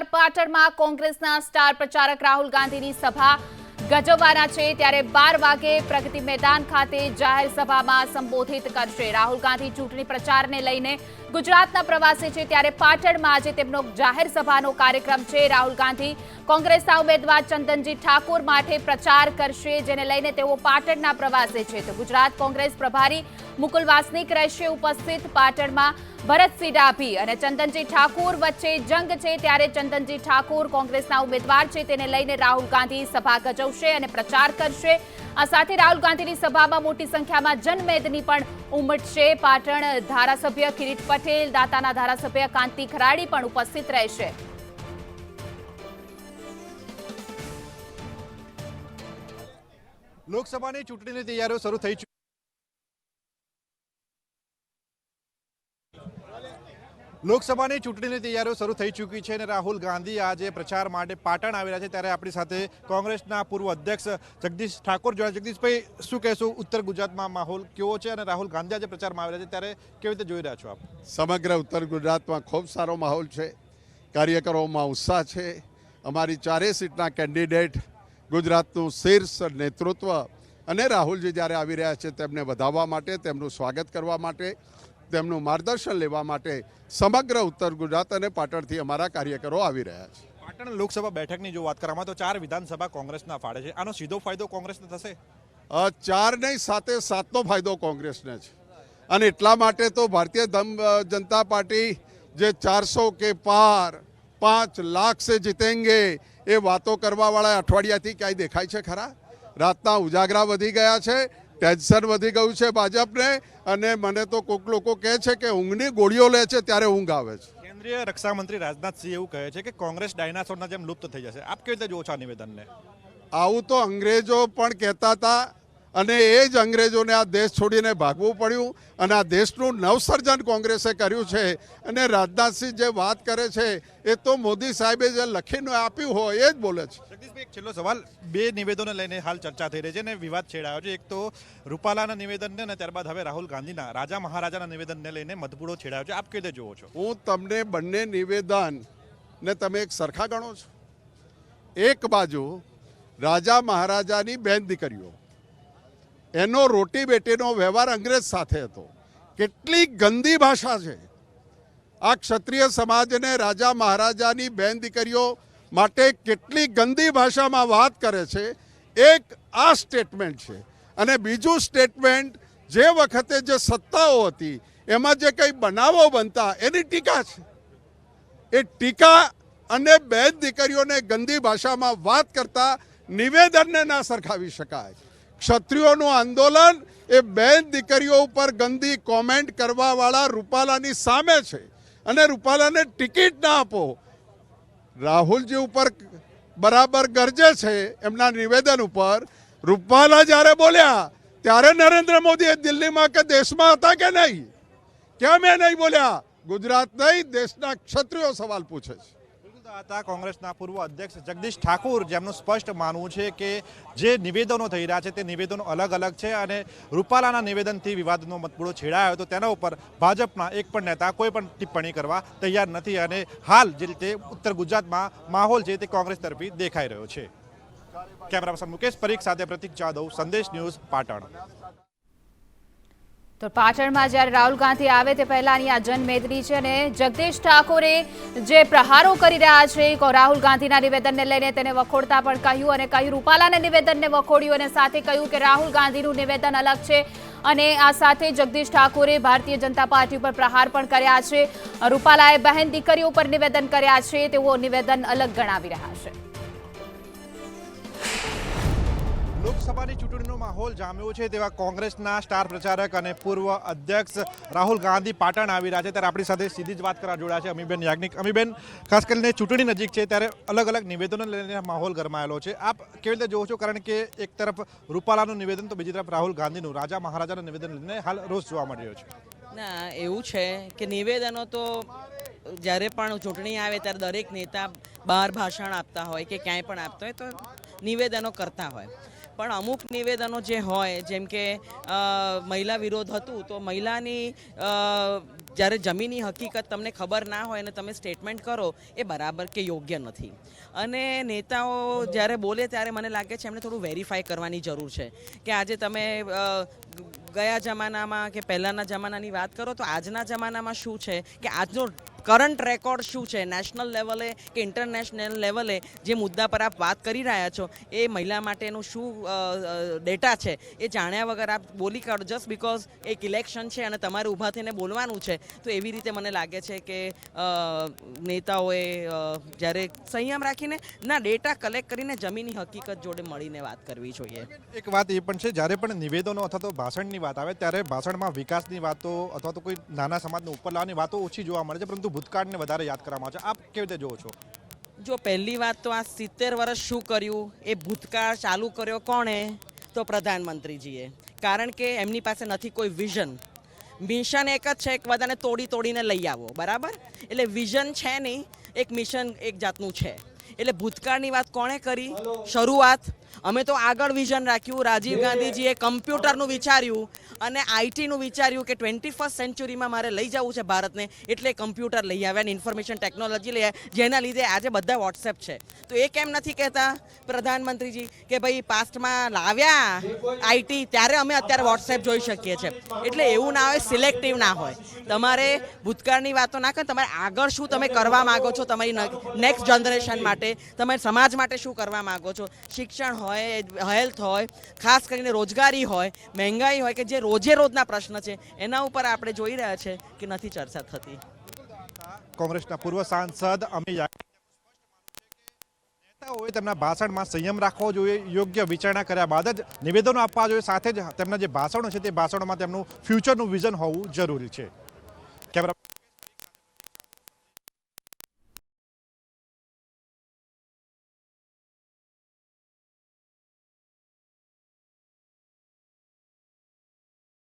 સમાચાર પાટણમાં કોંગ્રેસના સ્ટાર પ્રચારક રાહુલ ગાંધીની સભા ગજવવાના છે. ત્યારે બાર વાગે પ્રગતિ મેદાન ખાતે જાહેર સભામાં સંબોધિત કરશે. રાહુલ ગાંધી ચૂંટણી પ્રચારને લઈને ગુજરાતના પ્રવાસે છે ત્યારે પાટણમાં આજે તેમનો જાહેર સભાનો કાર્યક્રમ છે. રાહુલ ગાંધી કોંગ્રેસના ઉમેદવાર ચંદનજી ઠાકોર માટે પ્રચાર કરશે, જેને લઈને તેઓ પાટણના પ્રવાસે છે. તો ગુજરાત કોંગ્રેસ પ્રભારી મુકુલ વાસનિક રહેશે ઉપસ્થિત પાટણમાં ભરતસિંહ ડાભી અને ચંદનજી ઠાકોર વચ્ચે જંગ છે ત્યારે ચંદનજી ઠાકોર કોંગ્રેસના ઉમેદવાર છે. તેને લઈને રાહુલ ગાંધી સભા ગજવશે અને પ્રચાર કરશે. આ સાથે રાહુલ ગાંધીની સભામાં મોટી સંખ્યામાં જનમેદની પણ ઉમટશે. પાટણ ધારાસભ્ય કિરીટ પટેલ દાતાના ધારાસભ્ય કાંતિ ખરાડી પણ ઉપસ્થિત રહેશે. લોકસભાની ચૂંટણીની તૈયારીઓ શરૂ થઈ લોકસભાની ચૂંટણીની તૈયારીઓ શરૂ થઈ ચૂકી છે અને રાહુલ ગાંધી આજે પ્રચાર માટે પાટણ આવી રહ્યા છે ત્યારે આપણી સાથે કોંગ્રેસના પૂર્વ અધ્યક્ષ જગદીશ ઠાકોર. જોયા જગદીશભાઈ, શું કહેશું? ઉત્તર ગુજરાતમાં માહોલ કેવો છે અને રાહુલ ગાંધી આજે પ્રચારમાં આવેલા છે ત્યારે કેવી રીતે જોઈ રહ્યા છો આપ? સમગ્ર ઉત્તર ગુજરાતમાં ખૂબ સારો માહોલ છે. કાર્યકરોમાં ઉત્સાહ છે. અમારી ચારેય સીટના કેન્ડિડેટ ગુજરાતનું શીર્ષ નેતૃત્વ અને રાહુલજી જ્યારે આવી રહ્યા છે તેમને વધાવવા માટે, તેમનું સ્વાગત કરવા માટે તેમનું માર્ગદર્શન લેવા માટે સમગ્ર ઉત્તર ગુજરાત અને પાટણથી અમારા કાર્યકરો આવી રહ્યા છે. પાટણ લોકસભા બેઠકની જો વાત કરવામાં તો ચાર વિધાનસભા કોંગ્રેસના ફાળે છે. આનો સીધો ફાયદો કોંગ્રેસને થશે? ચાર નહીં સાથે સાતનો ફાયદો કોંગ્રેસને છે. અને એટલા માટે તો ભારતીય ધમ- જનતા પાર્ટી જે ચારસો કે પાર પાંચ લાખ સે જીતેંગે એ વાતો કરવાવાળા અઠવાડિયાથી ક્યાંય દેખાય છે ખરા? રાતના ઉજાગરા વધી ગયા છે. ટેન્શન વધી ગયું છે ભાજપને અને મને તો કોઈક લોકો કહે છે કે ઊંઘની ગોળીઓ લે છે ત્યારે ઊંઘ આવે છે. કેન્દ્રીય રક્ષામંત્રી રાજનાથસિંહ એવું કહે છે કે કોંગ્રેસ ડાયનાસોરના જેમ લુપ્ત થઈ જશે. આપ કેવી રીતે જોવો છો આ નિવેદનને? આવું તો અંગ્રેજો પણ કહેતા હતા અને એ જ અંગ્રેજોને આ દેશ છોડીને ભાગવું પડ્યું અને આ દેશનું નવસર્જન કોંગ્રેસે કર્યું છે. અને રાજનાથસિંહ જે વાત કરે છે એ તો મોદી સાહેબે જે લખીને આપ્યું હોય એ જ બોલે છે. જગદીશભાઈ એક છેલ્લો સવાલ. બે નિવેદનો લઈને હાલ ચર્ચા થઈ રહી છે અને વિવાદ છેડાયો છે. એક તો રૂપાલાના નિવેદનને અને ત્યારબાદ હવે રાહુલ ગાંધીના રાજા મહારાજાના નિવેદનને લઈને મતભૂડો છેડાયો છે. આપ કેવી રીતે જુઓ છો? હું તમને બંને નિવેદન ને તમે એક સરખા ગણો છો. એક બાજુ રાજા મહારાજાની બેન દીકરીઓ એનો રોટી બેટીનો વ્યવહાર અંગ્રેજ સાથે હતો. કેટલી ગંદી ભાષા છે. આ ક્ષત્રિય સમાજને રાજા મહારાજાની બેન દીકરીઓ માટે કેટલી ગંદી ભાષામાં વાત કરે છે. એક આ સ્ટેટમેન્ટ છે. અને બીજું સ્ટેટમેન્ટ જે વખતે જે સત્તાઓ હતી, એમાં જે કંઈ બનાવો બનતા એની ટીકા છે. એ ટીકા અને બેન દીકરીઓને ગંદી ભાષામાં વાત કરતા નિવેદનને ના સરખાવી શકાય. ક્ષત્રિયોનું આંદોલન એ બેન દીકરીઓ ઉપર ગંદી કોમેન્ટ કરવાવાળા રૂપાલાની સામે છે. અને રૂપાલાને ટિકિટ ના આપો. રાહુલજી ઉપર બરાબર ગરજે છે એમના નિવેદન ઉપર. રૂપાલા જ્યારે બોલ્યા, ત્યારે નરેન્દ્ર મોદી દિલ્હીમાં કે દેશમાં હતા કે નહીં? કેમ એ નહીં બોલ્યા? ગુજરાત નહીં, દેશના ક્ષત્રિયો સવાલ પૂછે છે. હતા કોંગ્રેસના પૂર્વ અધ્યક્ષ જગદીશ ઠાકુર, જેમનું સ્પષ્ટ માનવું છે કે જે નિવેદનો થઈ રહ્યા છે તે નિવેદનો અલગ અલગ છે અને રૂપાલાના નિવેદનથી વિવાદનો મતબૂળો છેડાયો હતો તેના ઉપર ભાજપના એક પણ નેતા કોઈ પણ ટિપ્પણી કરવા તૈયાર નથી અને હાલ જે રીતે ઉત્તર ગુજરાતમાં માહોલ છે તે કોંગ્રેસ તરફી દેખાઈ રહ્યો છે. કેમેરા પર્સન મુકેશ પરીખ સાથે પ્રતિક જાદવ સંદેશ ન્યૂઝ પાટણ. તો પાટણમાં જ્યારે રાહુલ ગાંધી આવે તે પહેલાની આ જનમેદની છે અને જગદીશ ઠાકોરે જે પ્રહારો કરી રહ્યા છે રાહુલ ગાંધીના નિવેદનને લઈને તેને વખોડતા પણ કહ્યું અને કહ્યું, રૂપાલાના નિવેદનને વખોડ્યું અને સાથે કહ્યું કે રાહુલ ગાંધીનું નિવેદન અલગ છે અને આ સાથે જગદીશ ઠાકોરે ભારતીય જનતા પાર્ટી ઉપર પ્રહાર પણ કર્યા છે. રૂપાલાએ બહેન દીકરીઓ ઉપર નિવેદન કર્યા છે, તેઓ નિવેદન અલગ ગણાવી રહ્યા છે. લોકસભાની ચૂંટણીનો માહોલ જામ્યો છે તેવા કોંગ્રેસના સ્ટાર પ્રચારક અને પૂર્વ અધ્યક્ષ રાહુલ ગાંધી પાટણ આવી રહ્યા છે. ત્યારે આપણી સાથે સીધી જ વાત કરવા જોડાયા છે અમીબેન યાજ્ઞિક. અમીબેન, ખાસ કરીને ચૂંટણી નજીક છે ત્યારે અલગ અલગ નિવેદનો લઈને માહોલ ગરમાયેલો છે. આપ કેવી રીતે જોવો છો? કારણ કે એક તરફ રૂપાલાનું નિવેદન તો બીજી તરફ રાહુલ ગાંધીનું. રાજા મહારાજાનું નિવેદન લઈને હાલ રોજ જોવા મળી રહ્યો છે. ના, એવું છે કે નિવેદનો તો જ્યારે પણ ચૂંટણી આવે ત્યારે દરેક નેતા બહાર ભાષણ આપતા હોય કે ક્યાંય પણ આપતા હોય તો નિવેદનો કરતા હોય. પણ અમુક નિવેદનો જે હોય, જેમ કે મહિલા વિરોધ હતું, તો મહિલાની જ્યારે જમીનની હકીકત તમને ખબર ના હોય અને તમે સ્ટેટમેન્ટ કરો, એ બરાબર કે યોગ્ય નથી. અને નેતાઓ જ્યારે બોલે ત્યારે મને લાગે છે એમને થોડું વેરીફાઈ કરવાની જરૂર છે. કે આજે તમે ગયા જમાનામાં કે પહેલાંના જમાનાની વાત કરો તો આજના જમાનામાં શું છે? કે આજનો કરંટ રેકોર્ડ શું છે? નેશનલ લેવલે કે ઇન્ટરનેશનલ લેવલે જે મુદ્દા પર આપ વાત કરી રહ્યા છો, એ મહિલા માટેનું શું ડેટા છે? એ જાણ્યા વગર આપ બોલી કાઢો. જસ્ટ બિકોઝ એક ઇલેક્શન છે અને તમારે ઊભા થઈને બોલવાનું છે, તો એવી રીતે મને લાગે છે કે નેતાઓએ જ્યારે સંયમ રાખીને, ના, ડેટા કલેક્ટ કરીને જમીની હકીકત જોડે મળીને વાત કરવી જોઈએ. એક વાત એ પણ છે, જ્યારે પણ નિવેદનો અથવા તો ભાષણની વાત આવે, ત્યારે ભાષણમાં વિકાસની વાતો અથવા તો કોઈ નાના સમાજને ઉપર લાવવાની વાતો ઓછી જોવા મળે છે, પરંતુ ભૂતકાળને વધારે યાદ કરવામાં આવે છે? આપ કેવી રીતે જોવો છો? જો પહેલી વાત તો આ સિત્તેર વર્ષ શું કર્યું? એ ભૂતકાળ ચાલુ કર્યો કોણે? તો પ્રધાનમંત્રીજીએ. કારણ કે એમની પાસે નથી કોઈ વિઝન. મિશન એક જ છે, એક બધાને તોડી તોડીને લઈ આવો. બરાબર? એટલે વિઝન છે નહીં, એક મિશન એક જાતનું છે. એટલે ભૂતકાળની વાત કોણે કરી? શરૂઆત. અમે તો આગળ વિઝન રાખ્યું. રાજીવ ગાંધીજીએ કમ્પ્યુટરનું વિચાર્યું અને આઈટીનું વિચાર્યું કે ટ્વેન્ટી ફર્સ્ટ સેન્ચુરીમાં મારે લઈ જવું છે ભારતને એટલે કમ્પ્યુટર લઈ આવ્યા અને ઇન્ફોર્મેશન ટેકનોલોજી લઈ આવ્યા. જેના લીધે આજે બધા વોટ્સએપ છે. તો એ કેમ નથી કહેતા પ્રધાનમંત્રીજી કે ભાઈ પાસ્ટમાં લાવ્યા આઈટી ત્યારે અમે અત્યારે વોટ્સએપ જોઈ શકીએ છીએ. એટલે એવું ના હોય સિલેક્ટિવ ના હોય. તમારે ભૂતકાળની વાતો ના કરો તમારે આગળ શું તમે કરવા માગો છો તમારી નેક્સ્ટ જનરેશન માટે તમે સમાજ માટે શું કરવા માગો છો? શિક્ષણ હોય, હેલ્થ હોય, ખાસ કરીને રોજગારી હોય, મહેંગાઈ હોય કે જે રોજે રોજના પ્રશ્ન છે, એના ઉપર આપણે જોઈ રહ્યા છે કે નથી ચર્ચા થતી. કોંગ્રેસના પૂર્વ સાંસદ તેમના ભાષણમાં સંયમ રાખવો જોઈએ, યોગ્ય વિચારણા કર્યા બાદ જ નિવેદનો આપવા જોઈએ, સાથે જ તેમના જે ભાષણો છે તે ભાષણોમાં તેમનું ફ્યુચરનું વિઝન હોવું જરૂરી છે. કેમેરા